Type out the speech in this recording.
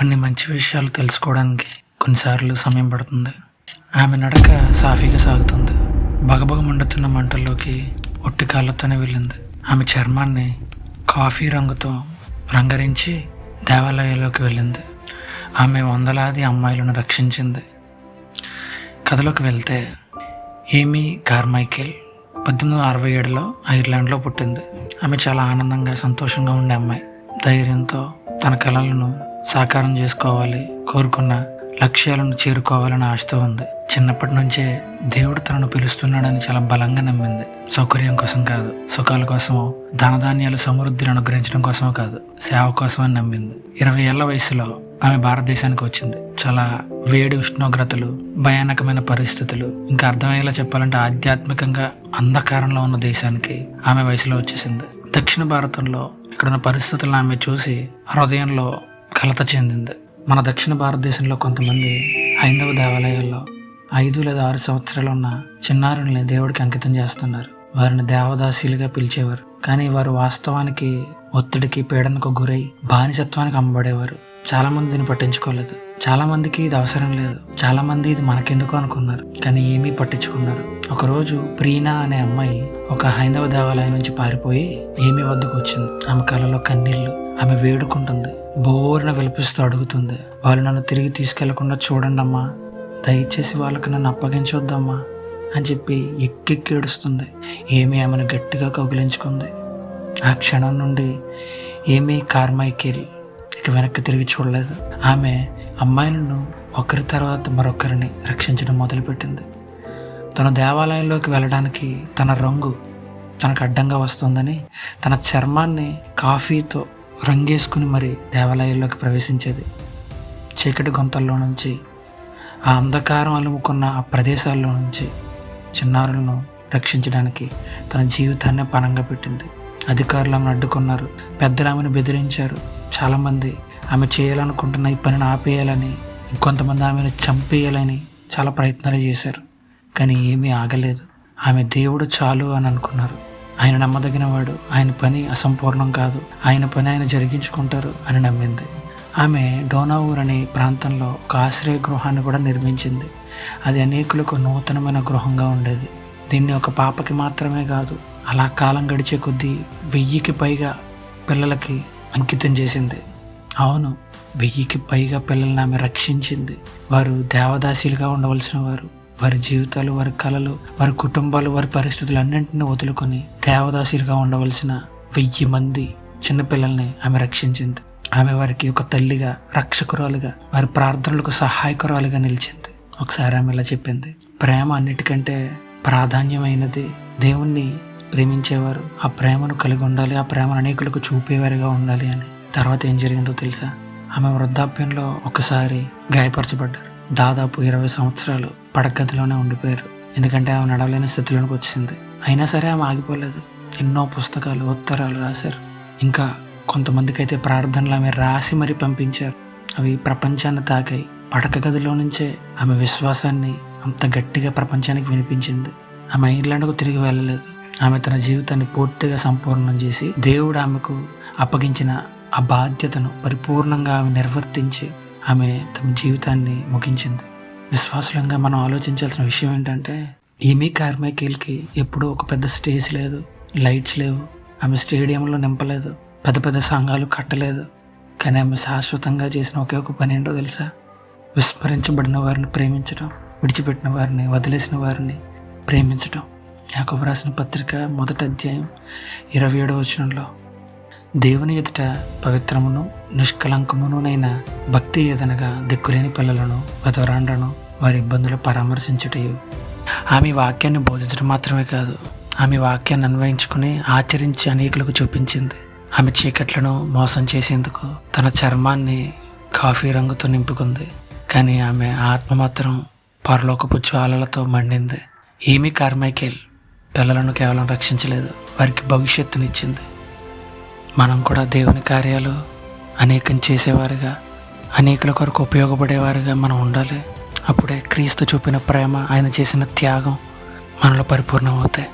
కొన్ని మంచి విషయాలు తెలుసుకోవడానికి కొన్నిసార్లు సమయం పడుతుంది. ఆమె నడక సాఫీగా సాగుతుంది. బగబగ మండుతున్న మంటల్లోకి ఒట్టి కాళ్ళతోనే వెళ్ళింది. ఆమె చర్మాన్ని కాఫీ రంగుతో రంగరించి దేవాలయంలోకి వెళ్ళింది. ఆమె వందలాది అమ్మాయిలను రక్షించింది. కథలోకి వెళ్తే ఏమీ కార్మైకేల్ పద్దెనిమిది వందల అరవై ఏడులో ఐర్లాండ్లో పుట్టింది. ఆమె చాలా ఆనందంగా సంతోషంగా ఉండే అమ్మాయి. ధైర్యంతో తన కళలను సాకారం చేసుకోవాలి కోరుకున్న లక్ష్యాలను చేరుకోవాలని ఆశతో ఉంది. చిన్నప్పటి నుంచే దేవుడు తనను పిలుస్తున్నాడని చాలా బలంగా నమ్మింది. సౌకర్యం కోసం కాదు సుఖాల కోసమో ధనధాన్యాలు సమృద్ధిని అనుగ్రహించడం కోసమో కాదు సేవ కోసం అని నమ్మింది. ఇరవై ఏళ్ళ వయసులో ఆమె భారతదేశానికి వచ్చింది. చాలా వేడి ఉష్ణోగ్రతలు భయానకమైన పరిస్థితులు ఇంకా అర్థమయ్యేలా చెప్పాలంటే ఆధ్యాత్మికంగా అంధకారంలో ఉన్న దేశానికి ఆమె వయసులో వచ్చేసింది. దక్షిణ భారతంలో ఇక్కడున్న పరిస్థితులను ఆమె చూసి హృదయంలో కలత చెందింది. మన దక్షిణ భారతదేశంలో కొంతమంది హైందవ దేవాలయాల్లో ఐదు లేదా ఆరు సంవత్సరాలు ఉన్న చిన్నారుల్ని దేవుడికి అంకితం చేస్తున్నారు. వారిని దేవదాసీలుగా పిలిచేవారు. కానీ వారు వాస్తవానికి ఒత్తిడికి పీడనకు గురై బానిసత్వానికి అమ్మబడేవారు. చాలామంది దీన్ని పట్టించుకోలేదు. చాలామందికి ఇది అవసరం లేదు. చాలామంది ఇది మనకెందుకు అనుకున్నారు. కానీ ఏమీ పట్టించుకున్నారు. ఒకరోజు ప్రీనా అనే అమ్మాయి ఒక హైందవ దేవాలయం నుంచి పారిపోయి ఏమి వద్దకు వచ్చింది. ఆమె కళలో కన్నీళ్ళు. ఆమె వేడుకుంటుంది. బోరున విలిపిస్తూ అడుగుతుంది. వాళ్ళు నన్ను తిరిగి తీసుకెళ్ళకుండా చూడండి అమ్మా దయచేసి వాళ్ళకి నన్ను అప్పగించొద్దమ్మా అని చెప్పి ఎక్కెక్కి ఏడుస్తుంది. ఏమి ఆమెను గట్టిగా కౌగిలించుకుంది. ఆ క్షణం నుండి ఏమీ కార్మైకేల్ ఇక వెనక్కి తిరిగి చూడలేదు. ఆమె అమ్మాయిలను ఒకరి తర్వాత మరొకరిని రక్షించడం మొదలుపెట్టింది. తన దేవాలయంలోకి వెళ్ళడానికి తన రంగు తనకు అడ్డంగా వస్తుందని తన చర్మాన్ని కాఫీతో రంగేసుకుని మరి దేవాలయంలోకి ప్రవేశించేది. చీకటి గొంతల్లో నుంచి ఆ అంధకారం అలుముకున్న ఆ ప్రదేశాల్లో నుంచి చిన్నారులను రక్షించడానికి తన జీవితాన్ని పనంగా పెట్టింది. అధికారులు ఆమెను అడ్డుకున్నారు. పెద్దలు ఆమెను బెదిరించారు. చాలామంది ఆమె చేయాలనుకుంటున్న ఈ పనిని ఆపేయాలని ఇంకొంతమంది ఆమెను చంపేయాలని చాలా ప్రయత్నాలు చేశారు. కానీ ఏమీ ఆగలేదు. ఆమె దేవుడు చాలు అని అనుకున్నారు. ఆయన నమ్మదగిన వాడు. ఆయన పని అసంపూర్ణం కాదు. ఆయన పని ఆయన జరిగించుకుంటారు అని నమ్మింది. ఆమె డోనావూర్ అనే ప్రాంతంలో ఒక ఆశ్రయ గృహాన్ని కూడా నిర్మించింది. అది అనేకులకు నూతనమైన గృహంగా ఉండేది. దీన్ని ఒక పాపకి మాత్రమే కాదు అలా కాలం గడిచే కొద్దీ వెయ్యికి పైగా పిల్లలకి అంకితం చేసింది. అవును వెయ్యికి పైగా పిల్లల్ని ఆమె రక్షించింది. వారు దేవదాసీలుగా ఉండవలసిన వారు. వారి జీవితాలు వారి కళలు వారి కుటుంబాలు వారి పరిస్థితులు అన్నింటినీ వదులుకొని దేవదాసీలుగా ఉండవలసిన వెయ్యి మంది చిన్నపిల్లల్ని ఆమె రక్షించింది. ఆమె వారికి ఒక తల్లిగా రక్షకురాలుగా వారి ప్రార్థనలకు సహాయకురాలుగా నిలిచింది. ఒకసారి ఆమె ఇలా చెప్పింది ప్రేమ అన్నిటికంటే ప్రాధాన్యమైనది దేవుణ్ణి ప్రేమించేవారు. ఆ ప్రేమను కలిగి ఉండాలి ఆ ప్రేమను అనేకులకు చూపేవారిగా ఉండాలి అని. తర్వాత ఏం జరిగిందో తెలుసా? ఆమె వృద్ధాప్యంలో ఒకసారి గాయపరచబడ్డారు. దాదాపు ఇరవై సంవత్సరాలు పడగదిలోనే ఉండిపోయారు. ఎందుకంటే ఆమె నడవలేని స్థితిలోకి వచ్చింది. అయినా సరే ఆమె ఆగిపోలేదు. ఎన్నో పుస్తకాలు ఉత్తరాలు రాశారు. ఇంకా కొంతమందికి అయితే ప్రార్థనలు ఆమె రాసి మరీ పంపించారు. అవి ప్రపంచాన్ని తాకాయి. పడక గదిలో నుంచే ఆమె విశ్వాసాన్ని అంత గట్టిగా ప్రపంచానికి వినిపించింది. ఆమె ఐర్లాండ్కు తిరిగి వెళ్ళలేదు. ఆమె తన జీవితాన్ని పూర్తిగా సంపూర్ణం చేసి దేవుడు ఆమెకు అప్పగించిన ఆ బాధ్యతను పరిపూర్ణంగా ఆమె నిర్వర్తించి ఆమె తమ జీవితాన్ని ముగించింది. విశ్వాసులంగా మనం ఆలోచించాల్సిన విషయం ఏంటంటే ఈమె కార్మైకేల్కి ఎప్పుడూ ఒక పెద్ద స్టేజ్ లేదు లైట్స్ లేవు ఆమె స్టేడియంలో నింపలేదు పెద్ద పెద్ద సంఘాలు కట్టలేదు కానీ ఆమె శాశ్వతంగా చేసిన ఒకే ఒక పని ఏంటో తెలుసా? విస్మరించబడిన వారిని ప్రేమించడం విడిచిపెట్టిన వారిని వదిలేసిన వారిని ప్రేమించడం యాకబు రాసిన పత్రిక మొదటి అధ్యాయం ఇరవై ఏడవ వచనంలో దేవుని ఎదుట పవిత్రమును నిష్కలంకమునునైన భక్తి ఏదనగా దిక్కులేని పిల్లలను విధవరాండ్రను వారి ఇబ్బందులు పరామర్శించుటయు. ఆమె వాక్యాన్ని బోధించడం మాత్రమే కాదు ఆమె వాక్యాన్ని అన్వయించుకుని ఆచరించి అనేకులకు చూపించింది. ఆమె చీకట్లను మోసం చేసేందుకు తన చర్మాన్ని కాఫీ రంగుతో నింపుకుంది. కానీ ఆమె ఆత్మ మాత్రం పరలోకపు జ్వాలలతో మండింది. ఏమీ కార్మైకేల్ పిల్లలను కేవలం రక్షించలేదు వారికి భవిష్యత్తునిచ్చింది. మనం కూడా దేవుని కార్యాలు అనేకం చేసేవారుగా అనేకుల కొరకు ఉపయోగపడేవారుగా మనం ఉండాలి. అప్పుడే క్రీస్తు చూపిన ప్రేమ ఆయన చేసిన త్యాగం మనలో పరిపూర్ణమవుతాయి.